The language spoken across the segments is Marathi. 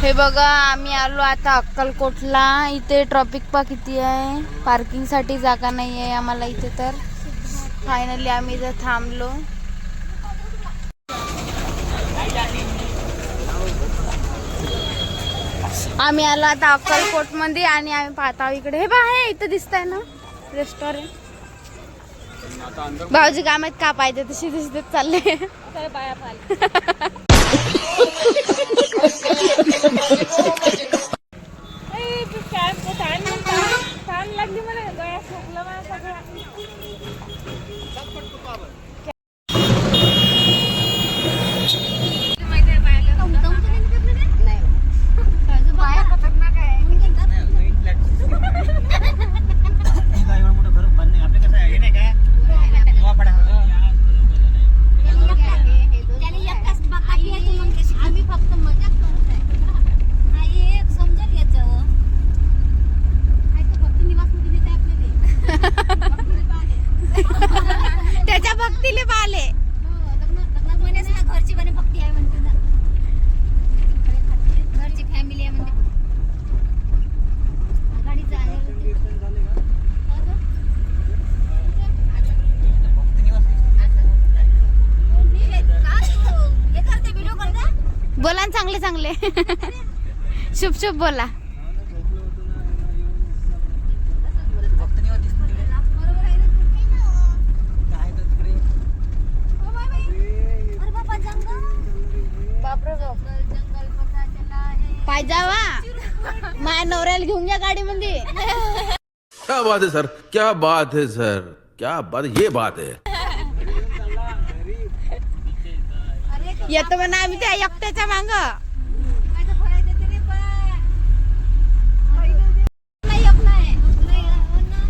हे बघा आम्ही आलो आता अक्कलकोटला. इथे ट्रॉफिक पा किती आहे? पार्किंगसाठी जागा नाही आहे आम्हाला इथे तर. फायनली आम्ही इथं थांबलो. आम्ही आलो आता अक्कलकोटमध्ये आणि आम्ही पाहत इकडे. हे बा हे इथं दिसत आहे ना? रेस्टॉरंट भाऊजी काय माहीत का पाहिजे? तशी दिसत चालले. आम्ही फक्त मजाक करत आहे आई एक समजत याच्यावर आई तर फक्त निवासमध्ये नेते आपल्याला त्याच्या भक्तीले पाहिले हो, लग्न लग्नात म्हणे ना घरची म्हणे भक्ती आहे म्हणते ना घरची फॅमिली आहे म्हणते गाडीचं आहे म्हणते. हो गं? हे का तू? हे करते व्हिडिओ करते बोला ना चांगले चांगले शुभ शुभ बोला बरोबर आहे ना ओ बाई बाई. अरे बाबा जंगल जंगल जंगल पता चला है पायजावा माझ्या नवऱ्याला घेऊन या गाडीमध्ये. क्या बात है सर. क्या बात है सर. क्या बात ये बात है. येतो म्हणा आम्ही त्या एकट्याच्या मांग माझं फळ आहे ते तरी पण. नाही येत नाही. नाही, हो ना.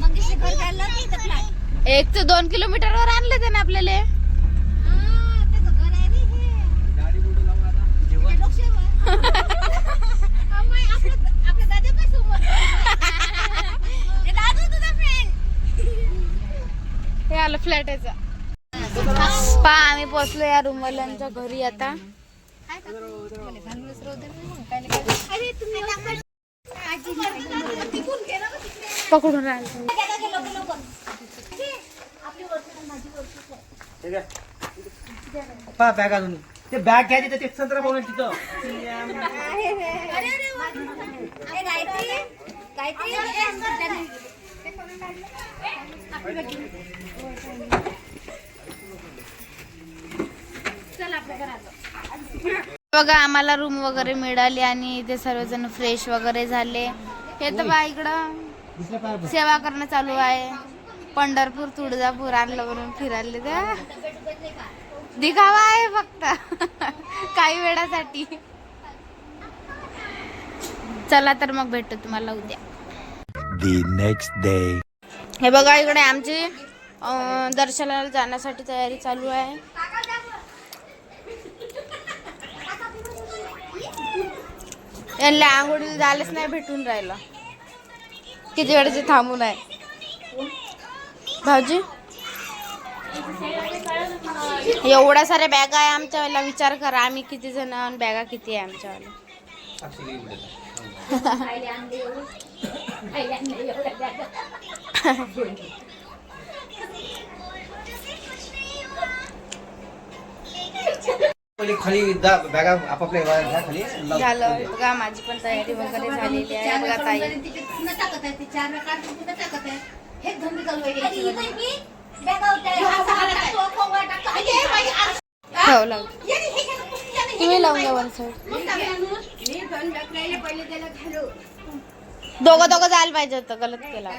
मंगेशचं घर घ्यायला की इथं flat? एक ते दोन किलोमीटर वर आणले त्याने आपल्याला. हे. आलं फ्लॅट अम्माई, आलं पा आम्ही पोचलो या रूमवाल्यांच्या घरी आता. पकडून राहिलो घे ना, घे लवकर, लवकर. घे. आपली वरती माझी आहे. पहा बॅग अजून. ते बॅग घ्यायची तर ते संत्रा बोलून तिथं. बघा आम्हाला रूम वगैरे मिळाली आणि इथे सर्वजण फ्रेश वगैरे झाले. हे तर बा इकडं सेवा करणं चालू आहे. पंढरपूर तुळजापूर आणलं म्हणून फिरायला त्या. दिखावा आहे फक्त. काही वेळासाठी. चला तर मग भेटतो तुम्हाला उद्या. Next day. हे बघा इकडे आमची दर्शनाला जाण्यासाठी तयारी चालू आहे. यांना आंघोळीला जायलाच नाही भेटून राहिलं. किती वेळचे थांबून आहे. भाऊजी एवढ्या साऱ्या बॅगा आहे आमच्यावाला विचार करा आम्ही किती जण आणि बॅगा किती आहे आमच्यावाला पहिले खाली बॅगा आपापल्या खाली. झालं बघा माझी पण तयारी वगैरे झालेली आहे. बघा ताई. हे धंदे चालू आहे तुम्ही लावून द्या बाई? वर साईड. दोघं दोघं जायला पाहिजे होतं गलत केला.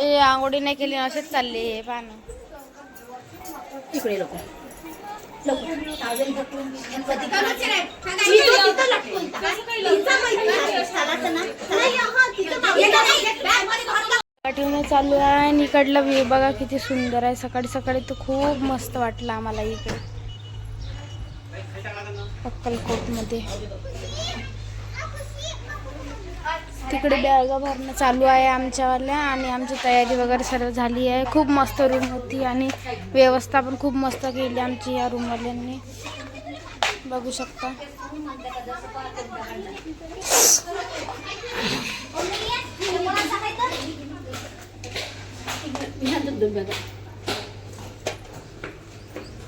ए आंघोळी नाही केली असेच चालले हे पाहणं तिकडे लोक ठेवणं चालू आहे आणि इकडला व्ह्यू बघा किती सुंदर आहे. सकाळी सकाळी तर खूप मस्त वाटलं आम्हाला इकडे. अक्कलकोट तिकडे बॅगा भरणं चालू आहे आमच्यावाल्या आणि आमची तयारी वगैरे सर्व झाली आहे. खूप मस्त रूम होती आणि व्यवस्था पण खूप मस्त केली आमची या रूमवाल्यांनी बघू शकता.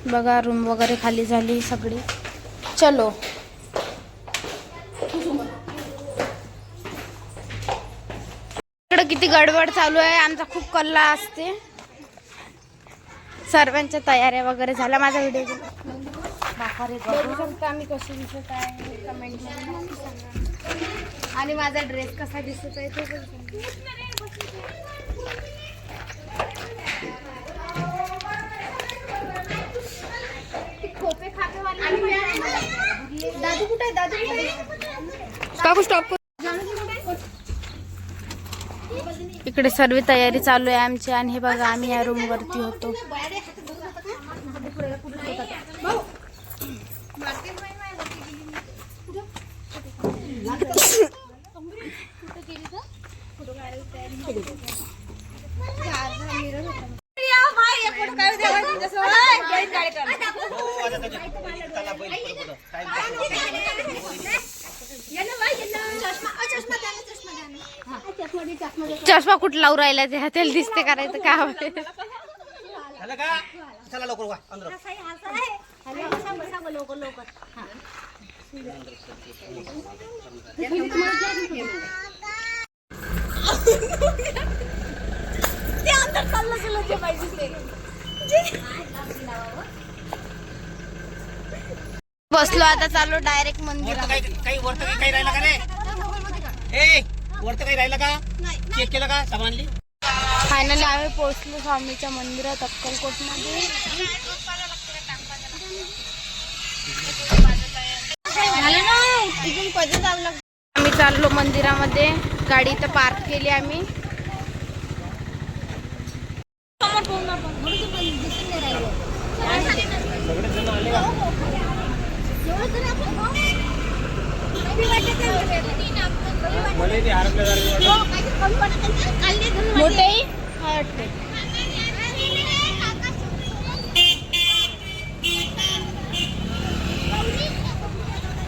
बघा रूम वगैरे खाली झाली सगळी. चलो इकडे किती गडबड चालू आहे. आमचा खूप कल्ला असते. सर्वांच्या तयाऱ्या वगैरे झाल्या. माझा व्हिडिओ आम्ही कसे दिसत आहे कमेंट आणि माझा ड्रेस कसा दिसत आहे ते खोपे सांगा. दादू कुठे आहे? दादू काकू स्टॉप इकडे सर्व तयारी चालू आहे आमची आणि हे बघा आम्ही या रूम वरती होतो चष्मा कुठं लावून राहिला ते? त्याला दिसते करायचं का? चला लवकर वा अंदर. बसलो आता चालू डायरेक्ट मंदिरात. काही काही वरतं काही राहिलं का रे ए! वरतं काही राहिलं का? चेक केलं का सामानली? फायनली आम्ही पोहोचलो स्वामीच्या मंदिरात अक्कलकोटमध्ये आम्ही चाललो मंदिरामध्ये. गाडी इथं पार्क केली आम्ही. मोठे?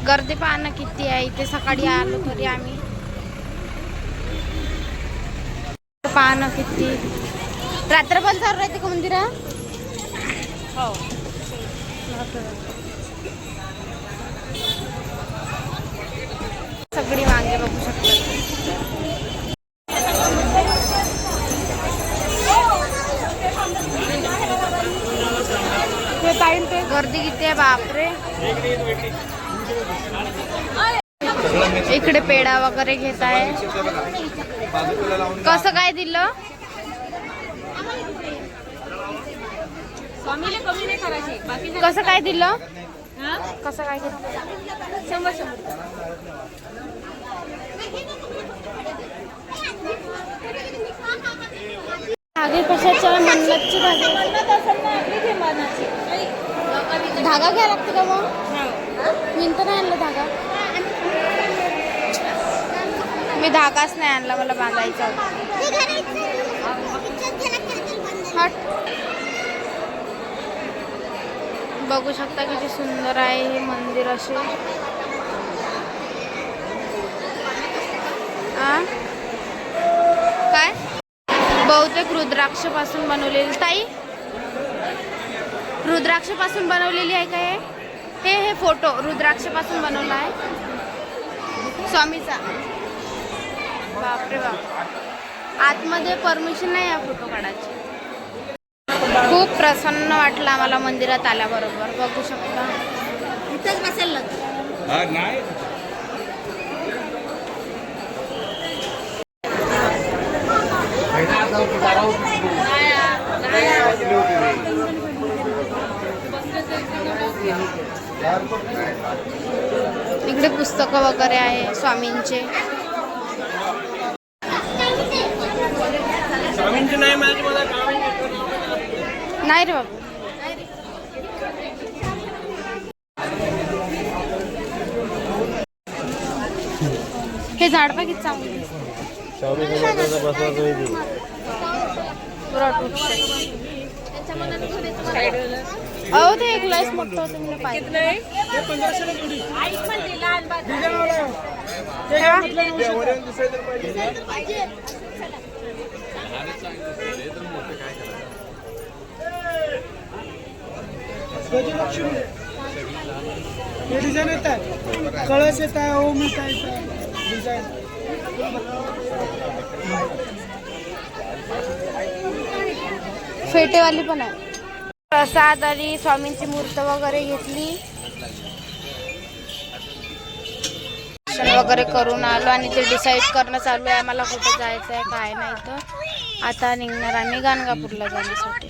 गर्दी पाहणं किती आहे? इथे सकाळी आलो तरी आम्ही. पाहणं किती? रात्र पण चालू राहते का मंदिरात हो? सगळी वांगे बघू पेढा वगैरे घेत आहे. कसं काय दिलं? कसं काय दिलं? कसं काय घेतलं शंभर शंभर. धागे कशाच्या मन्नतचे धागे धागा घ्या लागते का मग? मी तर नाही आणलं धागा. मी धागाच नाही आणला मला बांधायचा हट. बघू शकता किती सुंदर आहे हे मंदिर असे. आ? काय? बहुतेक रुद्राक्षपासून बनवलेली. ताई? रुद्राक्षपासून बनवलेली आहे काय हे? हे फोटो रुद्राक्षपासून बनवला आहे. स्वामीचा. बापरे बाप. आतमध्ये परमिशन नाही आहे फोटो काढायची. खूप प्रसन्न वाटलं आम्हाला मंदिरात आल्याबरोबर. बघू शकता. इथंच बसेल इकडे पुस्तकं वगैरे आहे स्वामींचे. नाही रे बाबू. हे झाड चांगलं. वृक्ष. अहो ते एक लयच मोठं होतं मी पाहिजे. हे डिझाईन येत आहे. कळस येत आहे ओम येत आहे डिझाईन फेटेवाली पण आहे. प्रसाद आणि स्वामींची मूर्त वगैरे घेतली. दर्शन वगैरे करून आलो आणि ते डिसाईड करणं चालू आहे. मला कुठे जायचं आहे काय नाही तर. आता निघणार आणि गाणगापूरला जाण्यासाठी.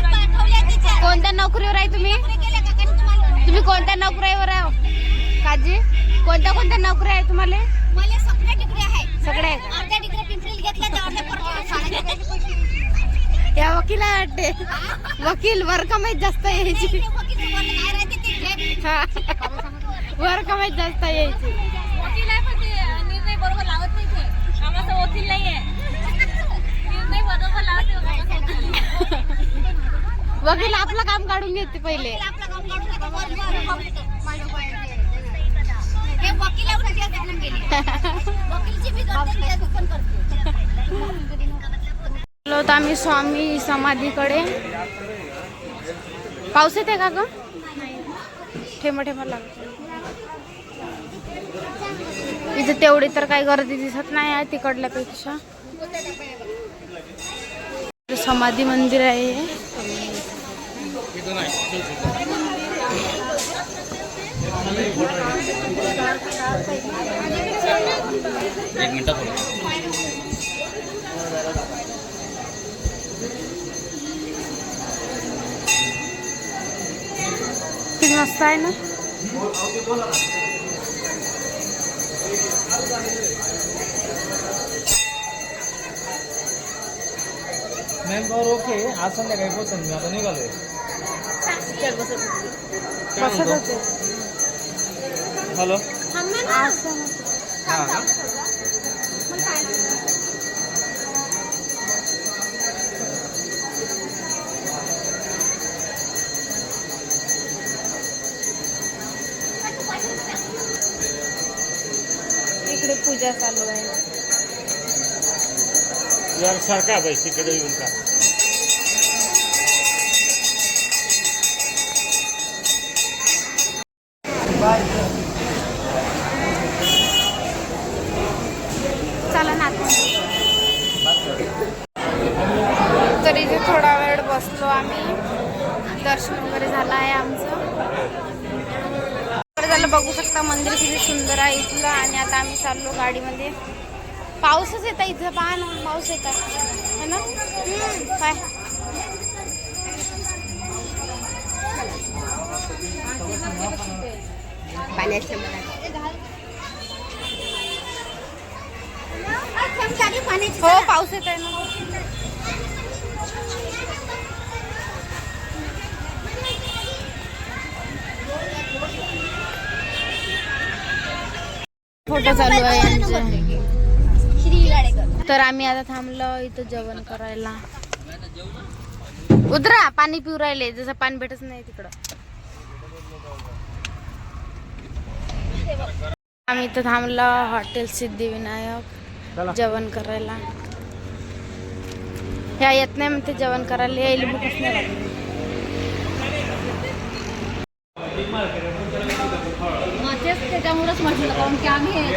कोणत्या नोकरीवर आहे तुम्ही? तुम्ही कोणत्या नोकरीवर आहे? काजी कोणत्या कोणत्या नोकरी आहे तुम्हाला? सगळे या वकील आहे वाटते वकील वर कमाईत जास्त यायची. हा. वर कमाईत जास्त यायची वकील आहे पण ते निर्णय बरोबर लावत नाही ते आम्हाला वकील नाही आहे निर्णय बरोबर लावते आम्हाचा वकील नाही. वकील आपलं काम काढून घेते पहिले. होतो आम्ही स्वामी समाधीकडे. पाऊस येते का ग? ठेम ठेम लागतो इथे तेवढी तर काही गर्दी दिसत नाही आहे तिकडल्यापेक्षा. समाधी मंदिर आहे. एक मिनिट थोडं किती मस्त आहे ना मॅन पॉवर ओके आज संध्याकाळी पोहोचेल मी आता निघालोय. बसत होते हॅलो? असं हां का इकडे पूजा चालू आहे. यार सारखा बाई तिकडे येऊन का? चला ना आतमध्ये. तर इथे थोडा वेळ बसलो आम्ही. दर्शन वगैरे झालं आहे आमचं. बरं झालं बघू शकता मंदिर किती सुंदर आहे इथलं. आणि आता आम्ही चाललो गाडीमध्ये. पाऊसच येत आहे इथं. पहा ना पाऊस येत. आहे है ना? काय? हो पाऊस येत आहे ना फोटो चालू आहे तर आम्ही आता थांबलो इथं जेवण करायला. उतरा पाणी पिऊ राहिले. जसं पाणी भेटत नाही तिकडं. आम्ही इथं थांबलो हॉटेल सिद्धिविनायक जेवण करायला. ह्या येत नाही म्हणते जेवण करायला यायला भूकच नाही त्याच्यामुळेच म्हटलं कारण की आम्ही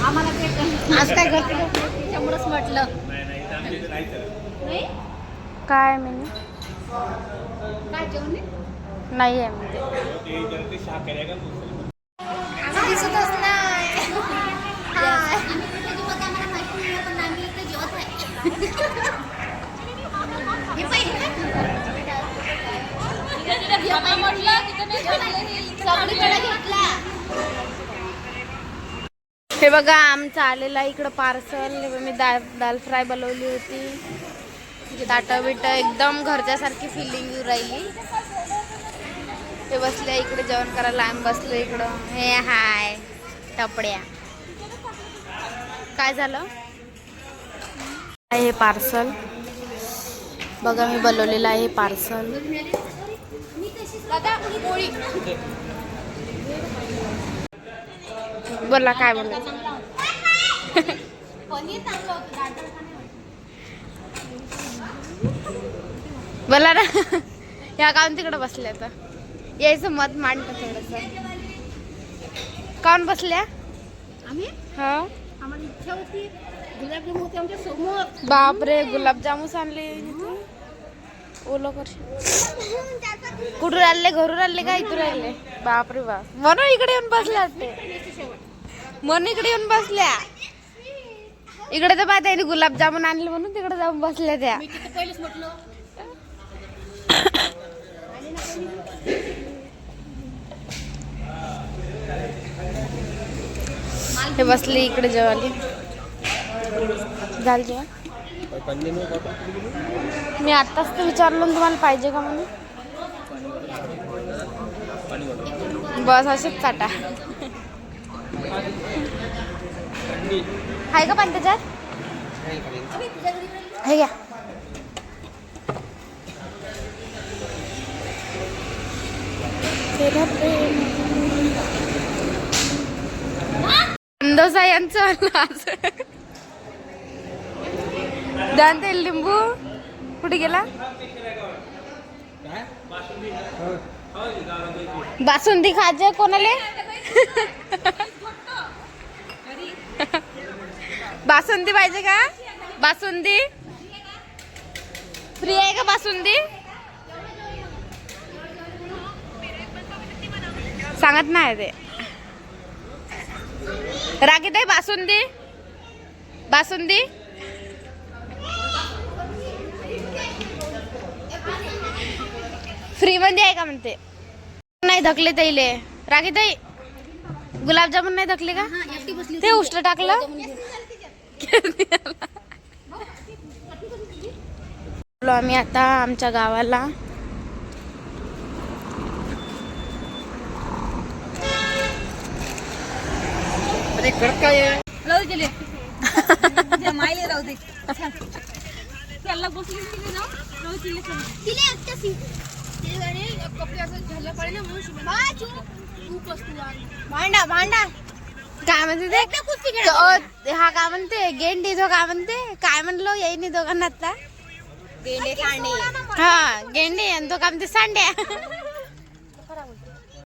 आम्हाला ते आज काय करते? का? त्याच्यामुळेच म्हटलं. नाही काय मेनू? काय जेवण? नाही? आहे दिसतच नाही हाय. आम्ही कुठे जेवत आहे आम्हाला माहिती नाही, पण आम्ही इथे जेवत आहे. हे पाहिजे का? सगळीकडे घेतला हे बघा आमचं आलेलं आहे इकडं पार्सल मी दाल दाल फ्राय बनवली होती. म्हणजे ताटं बिटं एकदम घरच्यासारखी फिलिंग येऊ राहिली. ते बसले इकडे जेवण करायला आम्ही बसलो इकडं. हे हाय टपड्या. काय झालं? आहे हे पार्सल बघा मी बनवलेलं आहे पार्सल बोला काय बोला? पनीर चांगलं होतं दादा बोला ना. या काऊन तिकडे बसल्या आता. यायचं मत मांडतं थोडस. काऊन बसल्या? आम्ही? हा. बापरे गुलाबजामुस आणले. ओलं करशील कुठून आणले? घरून आणले का इथून आणले? बापरे बाप. म्हणून इकडे येऊन बसल्या वाटते. म्हणून इकडे येऊन बसल्या. इकडे तर पाहता गुलाबजामुन आणले म्हणून तिकडे जाऊन बसल्या त्या. पहिलेच म्हटलं. हे बसले इकडे जेवायला. झालं जेवण? मी आत्ताच तर विचारलं तुम्हाला पाहिजे का म्हणून. बस असेच काटा आहे का पण त्याच्यात हे घ्या. अंदोसा यांचं दान ते लिंबू कुठे गेला? बासुंदी खायचे कोणाले? बासुंदी पाहिजे का? बासुंदी? फ्री आहे का बासुंदी? सांगत नाही ते. रागीत आहे बासुंदी? बासुंदी? फ्रीमध्ये आहे का म्हणते? नाही धकले तैले रागीताई गुलाबजामुन नाही धकले का? ते उष्ट टाकलं. आम्ही आता आमच्या गावाला. अरे करत काय आहे राहू दिले मायले राहू दे त्याला बसली दिली ना राहू दिले तिले एकट्या सी ते गाणे कपडे असं झालं पाहिजे ना म्हणून शिवाय खूप वस्तू भांडा भांडा काय म्हणते ते तो- हा काय म्हणते गेंडी तो काय म्हणते काय म्हणलो येईनी दोघांना आता गेले कांडे हा गेंडी आणि तो काय म्हणते सांड्या